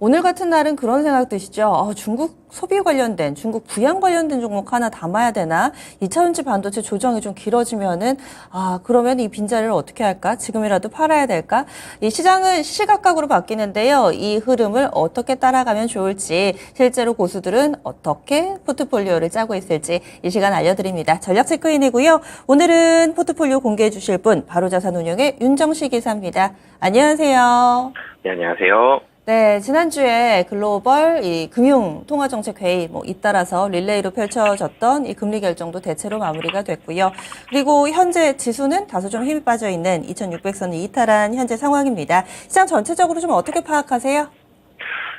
오늘 같은 날은 그런 생각 드시죠? 어, 중국 소비 관련된, 중국 부양 관련된 종목 하나 담아야 되나? 2차전지 반도체 조정이 좀 길어지면은, 아, 그러면 이 빈자리를 어떻게 할까? 지금이라도 팔아야 될까? 이 시장은 시각각으로 바뀌는데요. 이 흐름을 어떻게 따라가면 좋을지, 실제로 고수들은 어떻게 포트폴리오를 짜고 있을지 이 시간 알려드립니다. 전략 체크인이고요. 오늘은 포트폴리오 공개해 주실 분, 바로자산운용의 윤정식 이사입니다. 안녕하세요. 네, 안녕하세요. 네, 지난주에 글로벌 이 금융 통화 정책 회의 뭐 잇따라서 릴레이로 펼쳐졌던 이 금리 결정도 대체로 마무리가 됐고요. 그리고 현재 지수는 다소 좀 힘이 빠져 있는 2,600선을 이탈한 현재 상황입니다. 시장 전체적으로 좀 어떻게 파악하세요?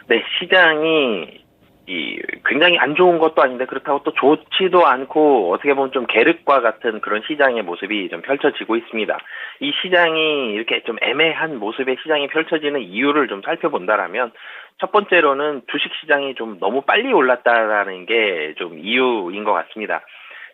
네, 시장이 이 굉장히 안 좋은 것도 아닌데 그렇다고 또 좋지도 않고 어떻게 보면 좀 계륵과 같은 그런 시장의 모습이 좀 펼쳐지고 있습니다. 이 시장이 이렇게 좀 애매한 모습의 시장이 펼쳐지는 이유를 좀 살펴본다라면 첫 번째로는 주식 시장이 좀 너무 빨리 올랐다라는 게 좀 이유인 것 같습니다.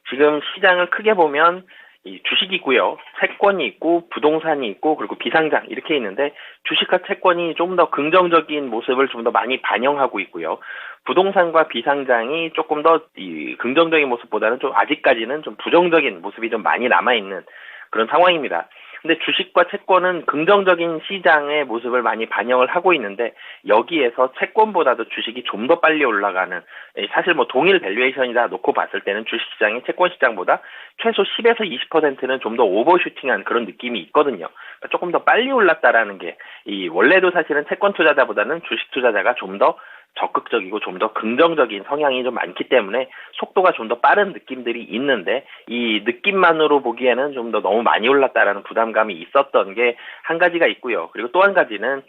지금 시장을 크게 보면 이 주식이 있고요. 채권이 있고 부동산이 있고 그리고 비상장 이렇게 있는데 주식과 채권이 좀더 긍정적인 모습을 좀 더 많이 반영하고 있고요. 부동산과 비상장이 조금 더 이 긍정적인 모습보다는 좀 아직까지는 좀 부정적인 모습이 좀 많이 남아 있는 그런 상황입니다. 근데 주식과 채권은 긍정적인 시장의 모습을 많이 반영을 하고 있는데 여기에서 채권보다도 주식이 좀 더 빨리 올라가는 예, 사실 뭐 동일 밸류에이션이다 놓고 봤을 때는 주식 시장이 채권 시장보다 최소 10에서 20%는 좀 더 오버슈팅한 그런 느낌이 있거든요. 그러니까 조금 더 빨리 올랐다라는 게 이 원래도 사실은 채권 투자자보다는 주식 투자자가 좀더 적극적이고 좀 더 긍정적인 성향이 좀 많기 때문에 속도가 좀 더 빠른 느낌들이 있는데 이 느낌만으로 보기에는 좀 더 너무 많이 올랐다라는 부담감이 있었던 게 한 가지가 있고요. 그리고 또 한 가지는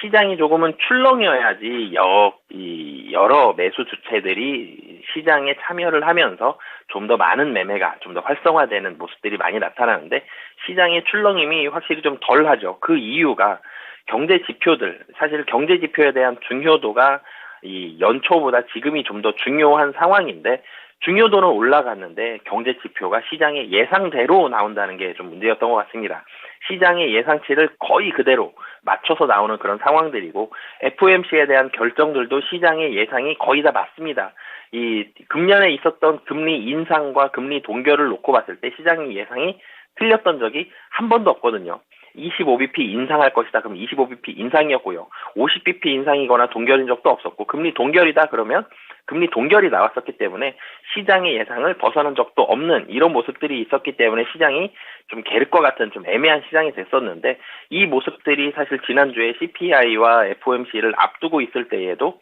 시장이 조금은 출렁여야지 여, 이 여러 매수 주체들이 시장에 참여를 하면서 좀 더 많은 매매가 좀 더 활성화되는 모습들이 많이 나타나는데 시장의 출렁임이 확실히 좀 덜하죠. 그 이유가 경제 지표들 사실 경제 지표에 대한 중요도가 이 연초보다 지금이 좀 더 중요한 상황인데 중요도는 올라갔는데 경제 지표가 시장의 예상대로 나온다는 게 좀 문제였던 것 같습니다. 시장의 예상치를 거의 그대로 맞춰서 나오는 그런 상황들이고 FOMC에 대한 결정들도 시장의 예상이 거의 다 맞습니다. 이 금년에 있었던 금리 인상과 금리 동결을 놓고 봤을 때 시장의 예상이 틀렸던 적이 한 번도 없거든요. 25bp 인상할 것이다. 그럼 25bp 인상이었고요. 50bp 인상이거나 동결인 적도 없었고 금리 동결이다 그러면 금리 동결이 나왔었기 때문에 시장의 예상을 벗어난 적도 없는 이런 모습들이 있었기 때문에 시장이 좀 계륵과 같은 좀 애매한 시장이 됐었는데 이 모습들이 사실 지난주에 CPI와 FOMC를 앞두고 있을 때에도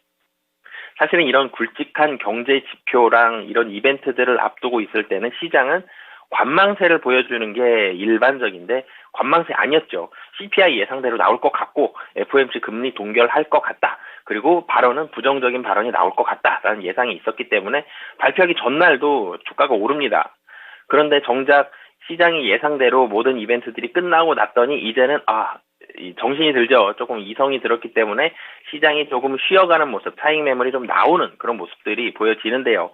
사실은 이런 굵직한 경제 지표랑 이런 이벤트들을 앞두고 있을 때는 시장은 관망세를 보여주는 게 일반적인데 관망세 아니었죠. CPI 예상대로 나올 것 같고 FOMC 금리 동결할 것 같다. 그리고 발언은 부정적인 발언이 나올 것 같다라는 예상이 있었기 때문에 발표하기 전날도 주가가 오릅니다. 그런데 정작 시장이 예상대로 모든 이벤트들이 끝나고 났더니 이제는 아 정신이 들죠. 조금 이성이 들었기 때문에 시장이 조금 쉬어가는 모습, 차익 매물이 좀 나오는 그런 모습들이 보여지는데요.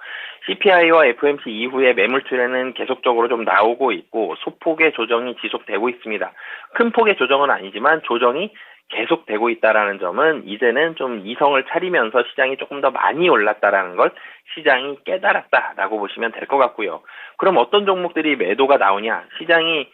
CPI와 FOMC 이후에 매물 출현은 계속적으로 좀 나오고 있고 소폭의 조정이 지속되고 있습니다. 큰 폭의 조정은 아니지만 조정이 계속되고 있다라는 점은 이제는 좀 이성을 차리면서 시장이 조금 더 많이 올랐다라는 걸 시장이 깨달았다라고 보시면 될 것 같고요. 그럼 어떤 종목들이 매도가 나오냐? 시장이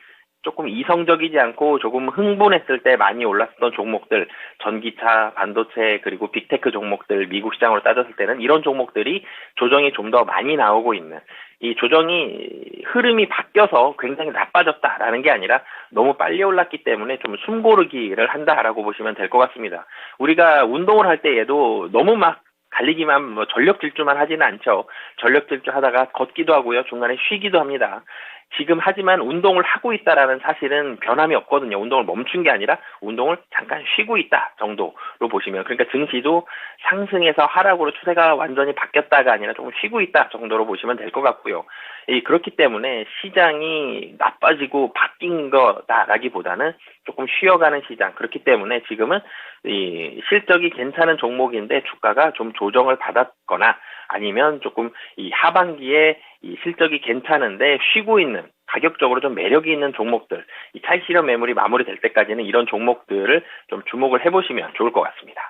조금 이성적이지 않고 조금 흥분했을 때 많이 올랐던 종목들, 전기차, 반도체, 그리고 빅테크 종목들, 미국 시장으로 따졌을 때는 이런 종목들이 조정이 좀 더 많이 나오고 있는, 이 조정이 흐름이 바뀌어서 굉장히 나빠졌다라는 게 아니라 너무 빨리 올랐기 때문에 좀 숨고르기를 한다라고 보시면 될 것 같습니다. 우리가 운동을 할 때에도 너무 막 달리기만 뭐 전력 질주만 하지는 않죠. 전력 질주 하다가 걷기도 하고요. 중간에 쉬기도 합니다. 지금 하지만 운동을 하고 있다라는 사실은 변함이 없거든요. 운동을 멈춘 게 아니라 운동을 잠깐 쉬고 있다 정도로 보시면 그러니까 증시도 상승에서 하락으로 추세가 완전히 바뀌었다가 아니라 조금 쉬고 있다 정도로 보시면 될 것 같고요. 이 그렇기 때문에 시장이 나빠지고 바뀐 거다라기보다는 조금 쉬어가는 시장 그렇기 때문에 지금은 이 실적이 괜찮은 종목인데 주가가 좀 조정을 받았거나 아니면 조금 이 하반기에 이 실적이 괜찮은데 쉬고 있는 가격적으로 좀 매력이 있는 종목들, 이 차익 실현 매물이 마무리될 때까지는 이런 종목들을 좀 주목을 해보시면 좋을 것 같습니다.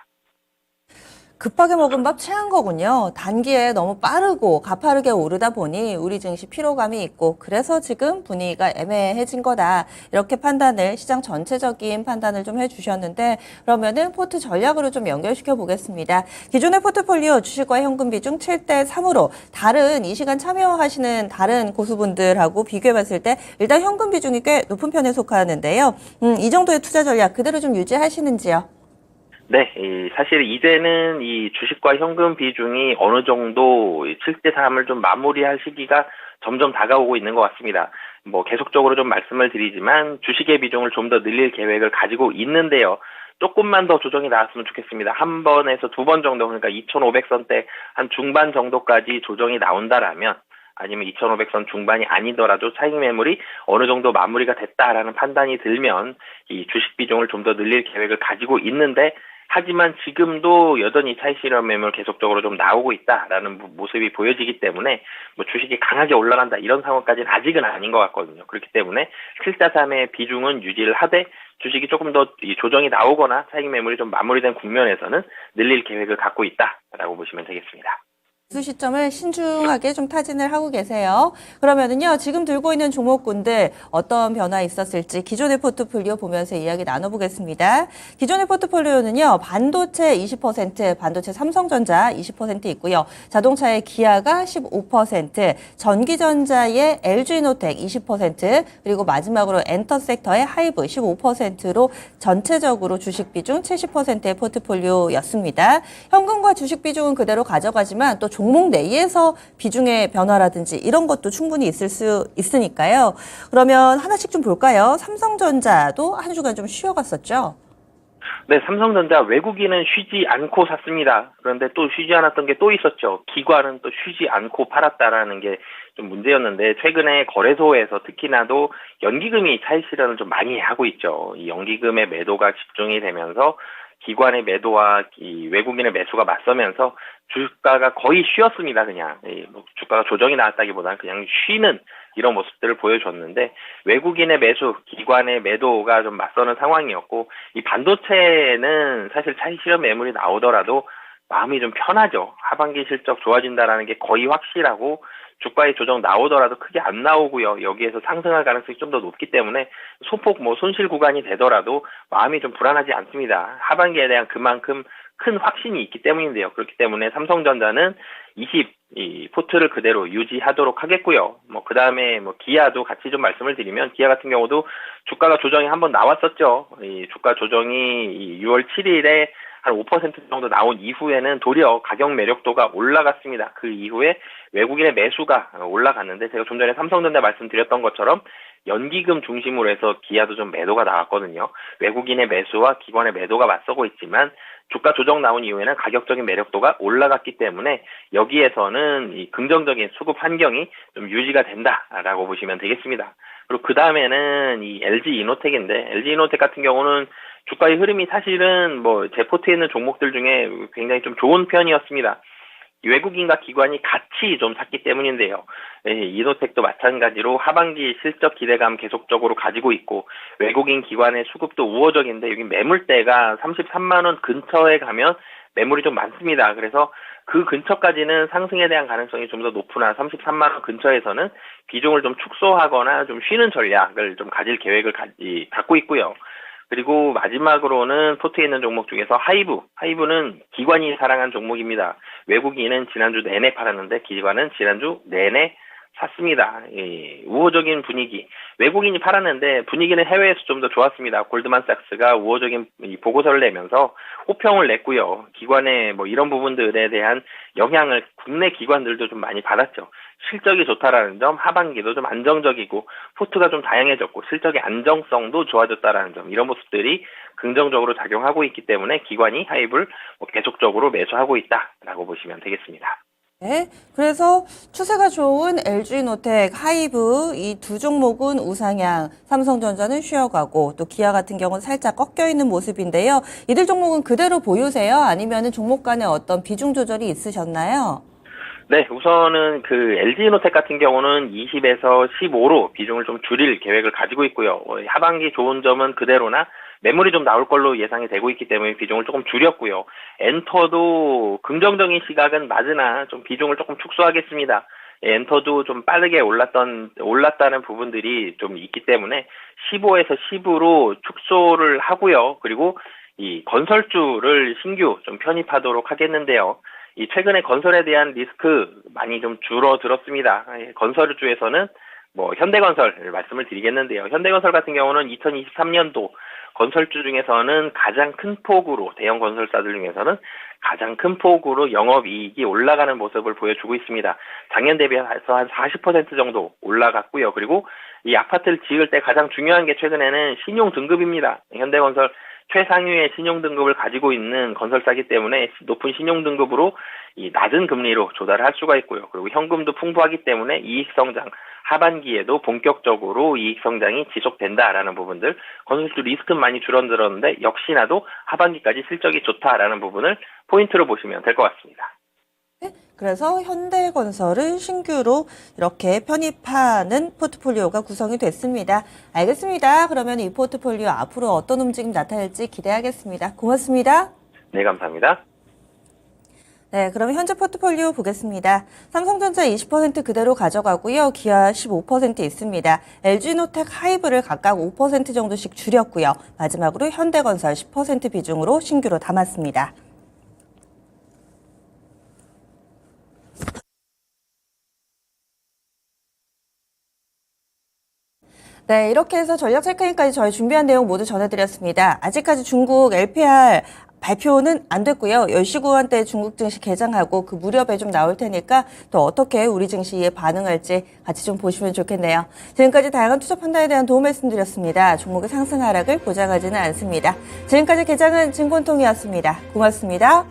급하게 먹은 밥 체한 거군요. 단기에 너무 빠르고 가파르게 오르다 보니 우리 증시 피로감이 있고 그래서 지금 분위기가 애매해진 거다. 이렇게 판단을 시장 전체적인 판단을 좀 해주셨는데 그러면은 포트 전략으로 좀 연결시켜 보겠습니다. 기존의 포트폴리오 주식과 현금 비중 7대 3으로 다른 이 시간 참여하시는 다른 고수분들하고 비교해 봤을 때 일단 현금 비중이 꽤 높은 편에 속하는데요. 음, 이 정도의 투자 전략 그대로 좀 유지하시는지요? 네, 이 사실 이제는 이 주식과 현금 비중이 어느 정도 7대 3을 좀 마무리할 시기가 점점 다가오고 있는 것 같습니다. 뭐 계속적으로 좀 말씀을 드리지만 주식의 비중을 좀 더 늘릴 계획을 가지고 있는데요. 조금만 더 조정이 나왔으면 좋겠습니다. 한 번에서 두 번 정도, 그러니까 2,500선대 한 중반 정도까지 조정이 나온다라면 아니면 2,500선 중반이 아니더라도 차익 매물이 어느 정도 마무리가 됐다라는 판단이 들면 이 주식 비중을 좀 더 늘릴 계획을 가지고 있는데 하지만 지금도 여전히 차익 실현 매물 계속적으로 좀 나오고 있다라는 모- 모습이 보여지기 때문에 뭐 주식이 강하게 올라간다 이런 상황까지는 아직은 아닌 것 같거든요. 그렇기 때문에 7자3의 비중은 유지를 하되 주식이 조금 더이 조정이 나오거나 차익 매물이 좀 마무리된 국면에서는 늘릴 계획을 갖고 있다라고 보시면 되겠습니다. 수 시점을 신중하게 좀 타진을 하고 계세요. 그러면은요, 지금 들고 있는 종목군들 어떤 변화 있었을지 기존의 포트폴리오 보면서 이야기 나눠보겠습니다. 기존의 포트폴리오는요, 반도체 20%, 반도체 삼성전자 20% 있고요. 자동차의 기아가 15%, 전기전자의 LG노텍 20%, 그리고 마지막으로 엔터 섹터의 하이브 15%로 전체적으로 주식 비중 70%의 포트폴리오였습니다. 현금과 주식 비중은 그대로 가져가지만 또 종목 내에서 비중의 변화라든지 이런 것도 충분히 있을 수 있으니까요. 그러면 하나씩 좀 볼까요? 삼성전자도 한 주간 좀 쉬어갔었죠. 네, 삼성전자 외국인은 쉬지 않고 샀습니다. 그런데 또 쉬지 않았던 게 또 있었죠. 기관은 또 쉬지 않고 팔았다라는 게 좀 문제였는데 최근에 거래소에서 특히나도 연기금이 차익 실현을 좀 많이 하고 있죠. 이 연기금의 매도가 집중이 되면서 기관의 매도와 이 외국인의 매수가 맞서면서 주가가 거의 쉬었습니다. 그냥 이뭐 주가가 조정이 나왔다기보다는 그냥 쉬는 이런 모습들을 보여줬는데 외국인의 매수, 기관의 매도가 좀 맞서는 상황이었고 이 반도체는 사실 차익 실현 매물이 나오더라도 마음이 좀 편하죠. 하반기 실적 좋아진다라는 게 거의 확실하고 주가의 조정 나오더라도 크게 안 나오고요. 여기에서 상승할 가능성이 좀 더 높기 때문에 소폭 뭐 손실 구간이 되더라도 마음이 좀 불안하지 않습니다. 하반기에 대한 그만큼 큰 확신이 있기 때문인데요. 그렇기 때문에 삼성전자는 20, 이 포트를 그대로 유지하도록 하겠고요. 뭐, 그 다음에 뭐, 기아도 같이 좀 말씀을 드리면, 기아 같은 경우도 주가가 조정이 한번 나왔었죠. 이 주가 조정이 이 6월 7일에 한 5% 정도 나온 이후에는 도리어 가격 매력도가 올라갔습니다. 그 이후에 외국인의 매수가 올라갔는데 제가 좀 전에 삼성전자 말씀드렸던 것처럼 연기금 중심으로 해서 기아도 좀 매도가 나왔거든요. 외국인의 매수와 기관의 매도가 맞서고 있지만 주가 조정 나온 이후에는 가격적인 매력도가 올라갔기 때문에 여기에서는 이 긍정적인 수급 환경이 좀 유지가 된다라고 보시면 되겠습니다. 그리고 그 다음에는 이 LG 이노텍인데 LG 이노텍 같은 경우는 주가의 흐름이 사실은 뭐 제 포트에 있는 종목들 중에 굉장히 좀 좋은 편이었습니다. 외국인과 기관이 같이 좀 샀기 때문인데요. 예, 이노텍도 마찬가지로 하반기 실적 기대감 계속적으로 가지고 있고 외국인 기관의 수급도 우호적인데 여기 매물대가 33만 원 근처에 가면 매물이 좀 많습니다. 그래서 그 근처까지는 상승에 대한 가능성이 좀 더 높으나 33만 원 근처에서는 비중을 좀 축소하거나 좀 쉬는 전략을 좀 가질 계획을 갖고 있고요. 그리고 마지막으로는 포트에 있는 종목 중에서 하이브. 하이브는 기관이 사랑한 종목입니다. 외국인은 지난주 내내 팔았는데 기관은 지난주 내내 샀습니다. 예, 우호적인 분위기. 외국인이 팔았는데 분위기는 해외에서 좀 더 좋았습니다. 골드만삭스가 우호적인 이 보고서를 내면서 호평을 냈고요. 기관의 뭐 이런 부분들에 대한 영향을 국내 기관들도 좀 많이 받았죠. 실적이 좋다라는 점, 하반기도 좀 안정적이고 포트가 좀 다양해졌고 실적의 안정성도 좋아졌다라는 점 이런 모습들이 긍정적으로 작용하고 있기 때문에 기관이 하입을 뭐 계속적으로 매수하고 있다라고 보시면 되겠습니다. 네. 그래서 추세가 좋은 LG노텍, 하이브 이 두 종목은 우상향, 삼성전자는 쉬어가고 또 기아 같은 경우는 살짝 꺾여 있는 모습인데요. 이들 종목은 그대로 보유세요? 아니면은 종목 간에 어떤 비중 조절이 있으셨나요? 네, 우선은 그 LG노텍 같은 경우는 20에서 15로 비중을 좀 줄일 계획을 가지고 있고요. 어, 하반기 좋은 점은 그대로나 매물이 좀 나올 걸로 예상이 되고 있기 때문에 비중을 조금 줄였고요. 엔터도 긍정적인 시각은 맞으나 좀 비중을 조금 축소하겠습니다. 예, 엔터도 좀 빠르게 올랐던 올랐다는 부분들이 좀 있기 때문에 15에서 10으로 축소를 하고요. 그리고 이 건설주를 신규 좀 편입하도록 하겠는데요. 이 최근에 건설에 대한 리스크 많이 좀 줄어들었습니다. 예, 건설주에서는 뭐 현대건설 말씀을 드리겠는데요. 현대건설 같은 경우는 2023년도 건설주 중에서는 가장 큰 폭으로 대형 건설사들 중에서는 가장 큰 폭으로 영업이익이 올라가는 모습을 보여주고 있습니다. 작년 대비해서 한 40% 정도 올라갔고요. 그리고 이 아파트를 지을 때 가장 중요한 게 최근에는 신용 등급입니다. 현대건설 최상위의 신용 등급을 가지고 있는 건설사기 때문에 높은 신용 등급으로 이 낮은 금리로 조달을 할 수가 있고요. 그리고 현금도 풍부하기 때문에 이익 성장 하반기에도 본격적으로 이익 성장이 지속된다라는 부분들 건설주 리스크는 많이 줄어들었는데 역시나도 하반기까지 실적이 좋다라는 부분을 포인트로 보시면 될 것 같습니다. 그래서 현대건설을 신규로 이렇게 편입하는 포트폴리오가 구성이 됐습니다. 알겠습니다. 그러면 이 포트폴리오 앞으로 어떤 움직임 나타날지 기대하겠습니다. 고맙습니다. 네, 감사합니다. 네, 그럼 현재 포트폴리오 보겠습니다. 삼성전자 20% 그대로 가져가고요. 기아 15% 있습니다. LG노텍 하이브를 각각 5% 정도씩 줄였고요. 마지막으로 현대건설 10% 비중으로 신규로 담았습니다. 네, 이렇게 해서 전략 체크인까지 저희 준비한 내용 모두 전해드렸습니다. 아직까지 중국 LPR 발표는 안 됐고요. 10시 구간때 중국 증시 개장하고 그 무렵에 좀 나올 테니까 또 어떻게 우리 증시에 반응할지 같이 좀 보시면 좋겠네요. 지금까지 다양한 투자 판단에 대한 도움 말씀드렸습니다. 종목의 상승 하락을 보장하지는 않습니다. 지금까지 개장은 증권통이었습니다. 고맙습니다.